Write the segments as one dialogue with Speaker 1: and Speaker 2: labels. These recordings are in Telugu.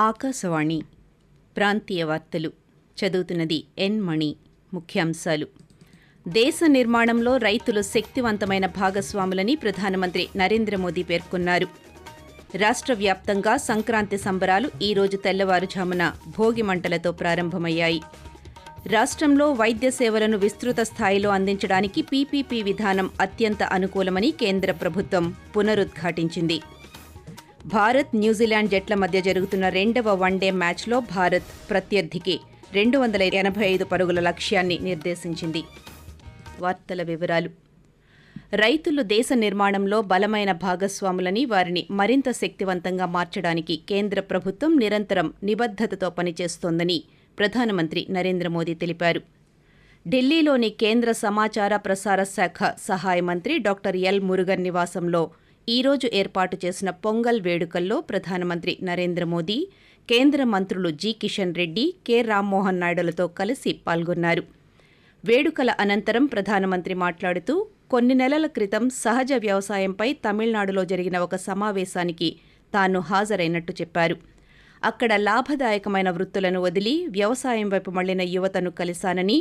Speaker 1: ఆకాశవాణి ప్రాంతీయ వార్తలు చదువుతున్నది ఎన్ మణి ముఖ్యాంశాలు. దేశ నిర్మాణంలో రైతులు శక్తివంతమైన భాగస్వాములని ప్రధానమంత్రి నరేంద్ర మోదీ పేర్కొన్నారు. రాష్ట్ర వ్యాప్తంగా సంక్రాంతి సంబరాలు ఈ రోజు తెల్లవారుజామున భోగి మంటలతో ప్రారంభమయ్యాయి. రాష్ట్రంలో వైద్య సేవలను విస్తృత స్థాయిలో అందించడానికి పీపీపీ విధానం అత్యంత అనుకూలమని కేంద్ర ప్రభుత్వం పునరుద్ఘాటించింది. భారత్ న్యూజిలాండ్ జట్ల మధ్య జరుగుతున్న రెండవ వన్డే మ్యాచ్లో భారత్ ప్రత్యర్థికి రెండు వందల ఎనభై ఐదు పరుగుల లక్ష్యాన్ని నిర్దేశించింది. వార్తల వివరాలు. రైతులు దేశ నిర్మాణంలో బలమైన భాగస్వాములని వారిని మరింత శక్తివంతంగా మార్చడానికి కేంద్ర ప్రభుత్వం నిరంతరం నిబద్ధతతో పనిచేస్తోందని ప్రధానమంత్రి నరేంద్ర మోదీ తెలిపారు. ఢిల్లీలోని కేంద్ర సమాచార ప్రసార శాఖ సహాయ మంత్రి డాక్టర్ ఎల్ మురుగన్ నివాసంలో ఈ రోజు ఏర్పాటు చేసిన పొంగల్ వేడుకల్లో ప్రధానమంత్రి నరేంద్ర మోదీ కేంద్ర మంత్రులు జి. కిషన్ రెడ్డి కె. రామ్మోహన్ నాయుడులతో కలిసి పాల్గొన్నారు. వేడుకల అనంతరం ప్రధానమంత్రి మాట్లాడుతూ కొన్ని నెలల క్రితం సహజ వ్యవసాయంపై తమిళనాడులో జరిగిన ఒక సమావేశానికి తాను హాజరైనట్టు చెప్పారు. అక్కడ లాభదాయకమైన వృత్తులను వదిలి వ్యవసాయం వైపు మళ్ళిన యువతను కలిశానని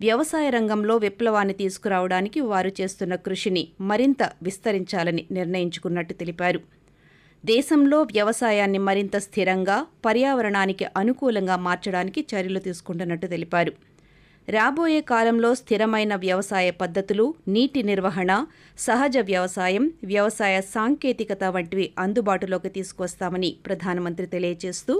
Speaker 1: వ్యవసాయ రంగంలో విప్లవాన్ని తీసుకురావడానికి వారు చేస్తున్న కృషిని మరింత విస్తరించాలని నిర్ణయించుకున్నట్టు తెలిపారు. దేశంలో వ్యవసాయాన్ని మరింత స్థిరంగా పర్యావరణానికి అనుకూలంగా మార్చడానికి చర్యలు తీసుకుంటున్నట్టు తెలిపారు. రాబోయే కాలంలో స్థిరమైన వ్యవసాయ పద్ధతులు నీటి నిర్వహణ సహజ వ్యవసాయం వ్యవసాయ సాంకేతికత వంటివి అందుబాటులోకి తీసుకొస్తామని ప్రధానమంత్రి తెలియజేస్తూ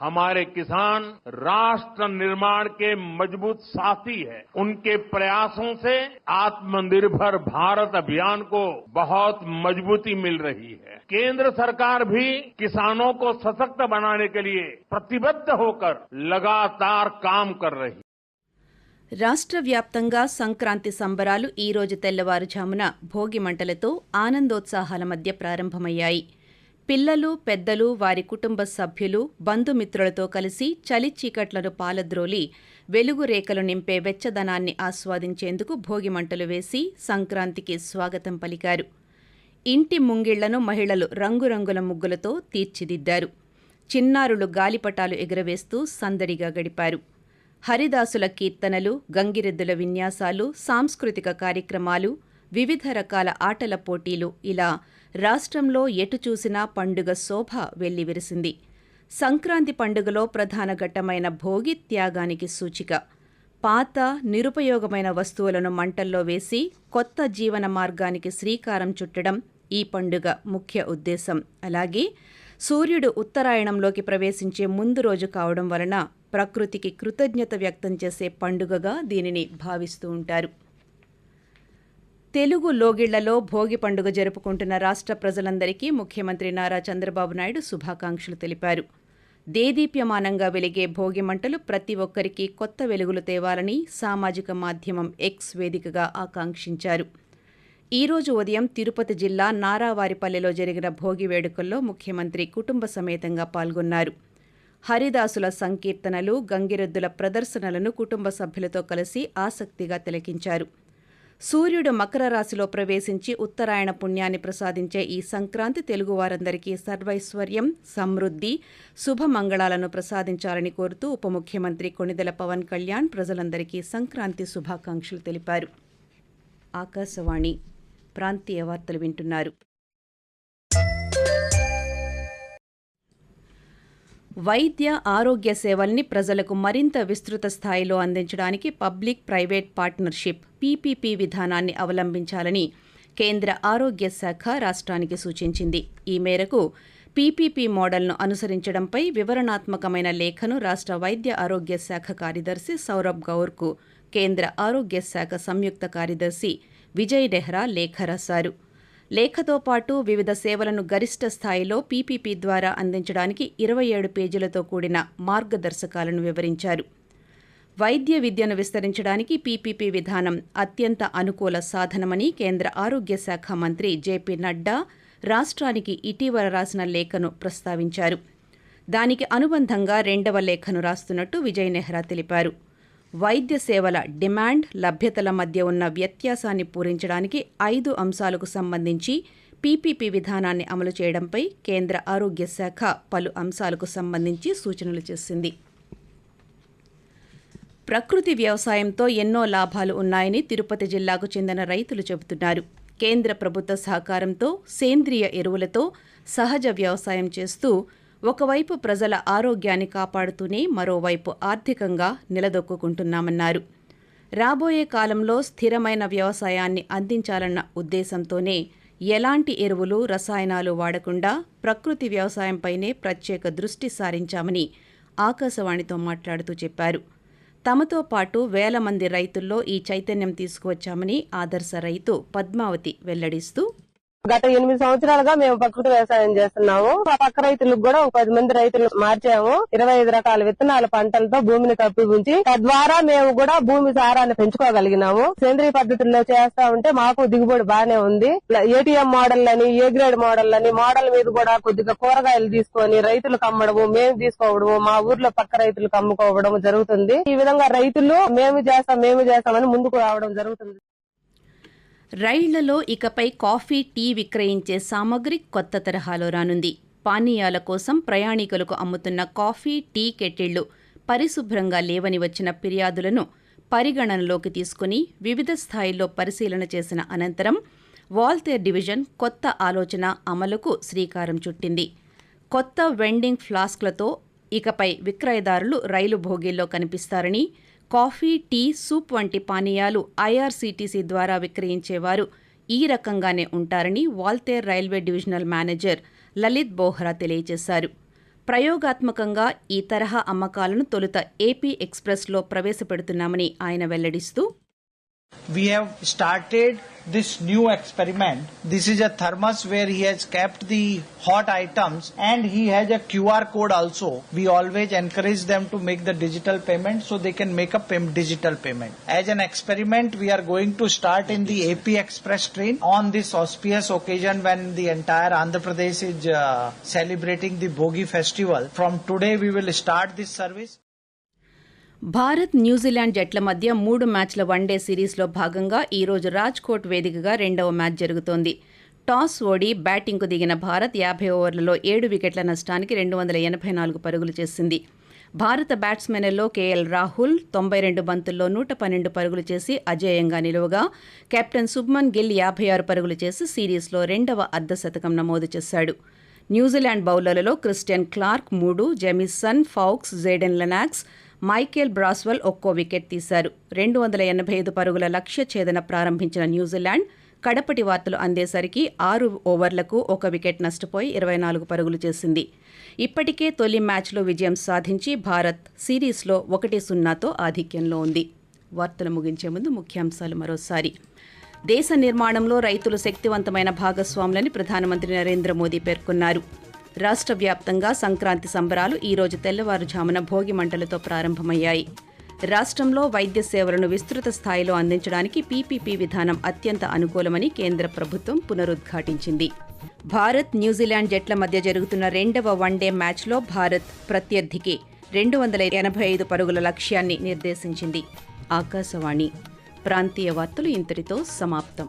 Speaker 2: हमारे किसान राष्ट्र निर्माण के मजबूत साथी हैं उनके प्रयासों से आत्मनिर्भर भारत अभियान को बहुत मजबूती मिल रही है केंद्र सरकार भी किसानों को सशक्त बनाने के लिए प्रतिबद्ध होकर लगातार काम कर रही है
Speaker 1: రాష్ట్ర వ్యాప్తంగా సంక్రాంతి సంబరాలు ఈ రోజు తెల్లవారుజామున భోగి మంటలతో ఆనందోత్సాహాల మధ్య ప్రారంభమయ్యాయి పిల్లలు పెద్దలు వారి కుటుంబ సభ్యులు బంధుమిత్రులతో కలిసి చలి చీకట్లను పాలద్రోలి వెలుగు రేఖలు నింపే వెచ్చదనాన్ని ఆస్వాదించేందుకు భోగిమంటలు వేసి సంక్రాంతికి స్వాగతం పలికారు. ఇంటి ముంగిళ్ళను మహిళలు రంగురంగుల ముగ్గులతో తీర్చిదిద్దారు. చిన్నారులు గాలిపటాలు ఎగురవేస్తూ సందడిగా గడిపారు. హరిదాసుల కీర్తనలు గంగిరెద్దుల విన్యాసాలు సాంస్కృతిక కార్యక్రమాలు వివిధ రకాల ఆటల పోటీలు ఇలా రాష్ట్రంలో ఎటు చూసినా పండుగ శోభ వెల్లివిరిసింది. సంక్రాంతి పండుగలో ప్రధాన ఘట్టమైన భోగి త్యాగానికి సూచిక. పాత నిరుపయోగమైన వస్తువులను మంటల్లో వేసి కొత్త జీవన మార్గానికి శ్రీకారం చుట్టడం ఈ పండుగ ముఖ్య ఉద్దేశం. అలాగే సూర్యుడు ఉత్తరాయణంలోకి ప్రవేశించే ముందు రోజు కావడం వలన ప్రకృతికి కృతజ్ఞత వ్యక్తం చేసే పండుగగా దీనిని భావిస్తూ ఉంటారు. తెలుగు లోగిళ్ళలో భోగి పండుగ జరుపుకుంటున్న రాష్ట్ర ప్రజలందరికీ ముఖ్యమంత్రి నారా చంద్రబాబు నాయుడు శుభాకాంక్షలు తెలిపారు. దేదీప్యమానంగా వెలిగే భోగి మంటలు ప్రతి ఒక్కరికి కొత్త వెలుగులు తేవాలని సామాజిక మాధ్యమం ఎక్స్ వేదికగా ఆకాంక్షించారు. ఈరోజు ఉదయం తిరుపతి జిల్లా నారావారిపల్లెలో జరిగిన భోగి వేడుకల్లో ముఖ్యమంత్రి కుటుంబ సమేతంగా పాల్గొన్నారు. హరిదాసుల సంకీర్తనలు గంగిరెద్దుల ప్రదర్శనలను కుటుంబ సభ్యులతో కలిసి ఆసక్తిగా తిలకించారు. సూర్యుడు మకర రాశిలో ప్రవేశించి ఉత్తరాయణ పుణ్యాన్ని ప్రసాదించే ఈ సంక్రాంతి తెలుగువారందరికీ సర్వైశ్వర్యం సమృద్ధి శుభమంగళాలను ప్రసాదించాలని కోరుతూ ఉప ముఖ్యమంత్రి కొణిదెల పవన్ కళ్యాణ్ ప్రజలందరికీ సంక్రాంతి శుభాకాంక్షలు తెలిపారు. ఆకాశవాణి ప్రాంతీయ వార్తలు వింటున్నారు. వైద్య ఆరోగ్య సేవల్ని ప్రజలకు మరింత విస్తృత స్థాయిలో అందించడానికి పబ్లిక్ ప్రైవేట్ పార్ట్నర్షిప్ పీపీపీ విధానాన్ని అవలంబించాలని కేంద్ర ఆరోగ్య శాఖ రాష్ట్రానికి సూచించింది. ఈ మేరకు పీపీపీ మోడల్ను అనుసరించడంపై వివరణాత్మకమైన లేఖను రాష్ట్ర వైద్య ఆరోగ్య శాఖ కార్యదర్శి సౌరభ్ గౌర్కు కేంద్ర ఆరోగ్య శాఖ సంయుక్త కార్యదర్శి విజయ్ డెహ్రా లేఖ రాశారు. లేఖతో పాటు వివిధ సేవలను గరిష్ట స్థాయిలో పీపీపీ ద్వారా అందించడానికి ఇరవై ఏడు పేజీలతో కూడిన మార్గదర్శకాలను వివరించారు. వైద్య విద్యను విస్తరించడానికి పీపీపీ విధానం అత్యంత అనుకూల సాధనమని కేంద్ర ఆరోగ్య శాఖ మంత్రి జేపీ నడ్డా రాష్ట్రానికి ఇటీవల రాసిన లేఖను ప్రస్తావించారు. దానికి అనుబంధంగా రెండవ లేఖను రాస్తున్నట్టు విజయ్ నెహ్రా తెలిపారు. వైద్య సేవల డిమాండ్ లభ్యతల మధ్య ఉన్న వ్యత్యాసాన్ని పూరించడానికి ఐదు అంశాలకు సంబంధించి పీపీపీ విధానాన్ని అమలు చేయడంపై కేంద్ర ఆరోగ్య శాఖ పలు అంశాలకు సంబంధించి సూచనలు చేసింది. ప్రకృతి వ్యవసాయంతో ఎన్నో లాభాలు ఉన్నాయని తిరుపతి జిల్లాకు చెందిన రైతులు చెబుతున్నారు. కేంద్ర ప్రభుత్వ సహకారంతో సేంద్రియ ఎరువులతో సహజ వ్యవసాయం చేస్తూ ఒకవైపు ప్రజల ఆరోగ్యాన్ని కాపాడుతూనే మరోవైపు ఆర్థికంగా నిలదొక్కుంటున్నామన్నారు రాబోయే కాలంలో స్థిరమైన వ్యవసాయాన్ని అందించాలన్న ఉద్దేశంతోనే ఎలాంటి ఎరువులు రసాయనాలు వాడకుండా ప్రకృతి వ్యవసాయంపైనే ప్రత్యేక దృష్టి సారించామని ఆకాశవాణితో మాట్లాడుతూ చెప్పారు. తమతో పాటు వేల మంది రైతుల్లో ఈ చైతన్యం తీసుకువచ్చామని ఆదర్శ రైతు పద్మావతి వెల్లడిస్తూ
Speaker 3: గత ఎనిమిది సంవత్సరాలుగా మేము ప్రకృతి వ్యవసాయం చేస్తున్నాము. మా పక్క రైతులకు కూడా ఒక పది మంది రైతులు మార్చాము. ఇరవై ఐదు రకాల విత్తనాల పంటలతో భూమిని కప్పి ఉంచి తద్వారా మేము కూడా భూమి సారాన్ని పెంచుకోగలిగినాము. సేంద్రియ పద్ధతుల్లో చేస్తా ఉంటే మాకు దిగుబడి బాగానే ఉంది. ఏటీఎం మోడల్ అని ఏ గ్రేడ్ మోడల్ అని మోడల్ మీద కూడా కొద్దిగా కూరగాయలు తీసుకొని రైతులు కమ్మడము మేము తీసుకోవడము మా ఊర్లో పక్క రైతులు అమ్ముకోవడం జరుగుతుంది. ఈ విధంగా రైతులు మేము చేస్తాం మేము చేస్తామని ముందుకు రావడం జరుగుతుంది.
Speaker 1: రైళ్ళలో ఇకపై కాఫీ టీ విక్రయించే సామగ్రి కొత్త తరహాలో రానుంది. పానీయాల కోసం ప్రయాణికులకు అమ్ముతున్న కాఫీ టీ కెటిళ్ళు పరిశుభ్రంగా లేవని వచ్చిన ఫిర్యాదులను పరిగణనలోకి తీసుకుని వివిధ స్థాయిల్లో పరిశీలన చేసిన అనంతరం వాల్తేర్ డివిజన్ కొత్త ఆలోచన అమలుకు శ్రీకారం చుట్టింది. కొత్త వెండింగ్ ఫ్లాస్క్లతో ఇకపై విక్రయదారులు రైలు భోగిల్లో కనిపిస్తారని కాఫీ టీ సూప్ వంటి పానీయాలు ఐఆర్సీటీసీ ద్వారా విక్రయించేవారు. ఈ రకంగానే ఉంటారని Waltair railway divisional manager Lalit Bohra తెలియజేశారు. ప్రయోగాత్మకంగా ఈ తరహా అమ్మకాలను తొలుత ఏపీ ఎక్స్ప్రెస్లో ప్రవేశపెడుతున్నామని ఆయన వెల్లడిస్తూ
Speaker 4: we have started this new experiment. This is a thermos where he has kept the hot items and he has a QR code also. We always encourage them to make the digital payment so they can make a pay- digital payment. As an experiment, we are going to start in the AP Express train on this auspicious occasion when the entire Andhra Pradesh is uh, celebrating the Bogi festival. From today, we will start this service.
Speaker 1: Bharat New Zealand జట్ల మధ్య మూడు మ్యాచ్ల వన్డే సిరీస్లో భాగంగా ఈరోజు రాజ్కోట్ వేదికగా రెండవ మ్యాచ్ జరుగుతోంది. టాస్ ఓడి బ్యాటింగ్కు దిగిన భారత్ యాభై ఓవర్లలో ఏడు వికెట్ల నష్టానికి రెండు వందల ఎనభై నాలుగు పరుగులు చేసింది. భారత బ్యాట్స్మెన్లలో కేఎల్ రాహుల్ తొంభై రెండు బంతుల్లో నూట పన్నెండు పరుగులు చేసి అజేయంగా నిలువగా కెప్టెన్ సుబ్మన్ గిల్ యాభై ఆరు పరుగులు చేసి సిరీస్లో రెండవ అర్ధశతకం నమోదు చేశాడు. న్యూజిలాండ్ బౌలర్లలో క్రిస్టియన్ క్లార్క్ మూడు Jamieson Foulkes Jayden Lennox Michael Bracewell ఒక్కో వికెట్ తీశారు. రెండు వందల ఎనభై ఐదు పరుగుల లక్ష్య ఛేదన ప్రారంభించిన న్యూజిలాండ్ కడపటి వార్తలు అందేసరికి ఆరు ఓవర్లకు ఒక వికెట్ నష్టపోయి ఇరవై నాలుగు పరుగులు చేసింది. ఇప్పటికే తొలి మ్యాచ్లో విజయం సాధించి భారత్ సిరీస్లో ఒకటి సున్నాతో ఆధిక్యంలో ఉంది. వార్తలు ముగించే ముందు ముఖ్యాంశాలు మరోసారి. దేశ నిర్మాణంలో రైతులు శక్తివంతమైన భాగస్వాములని ప్రధానమంత్రి నరేంద్ర మోదీ పేర్కొన్నారు. రాష్ట్ర వ్యాప్తంగా సంక్రాంతి సంబరాలు ఈ రోజు తెల్లవారుజామున భోగి మంటలతో ప్రారంభమయ్యాయి. రాష్ట్రంలో వైద్య సేవలను విస్తృత స్థాయిలో అందించడానికి పీపీపీ విధానం అత్యంత అనుకూలమని కేంద్ర ప్రభుత్వం పునరుద్ఘాటించింది. భారత్ న్యూజిలాండ్ జట్ల మధ్య జరుగుతున్న రెండవ వన్డే మ్యాచ్లో భారత్ ప్రత్యర్థికి రెండు వందల ఎనభై ఐదు పరుగుల లక్ష్యాన్ని నిర్దేశించింది. ఆకాశవాణి. ప్రాంతీయ వార్తలు ఇంతటితో సమాప్తం.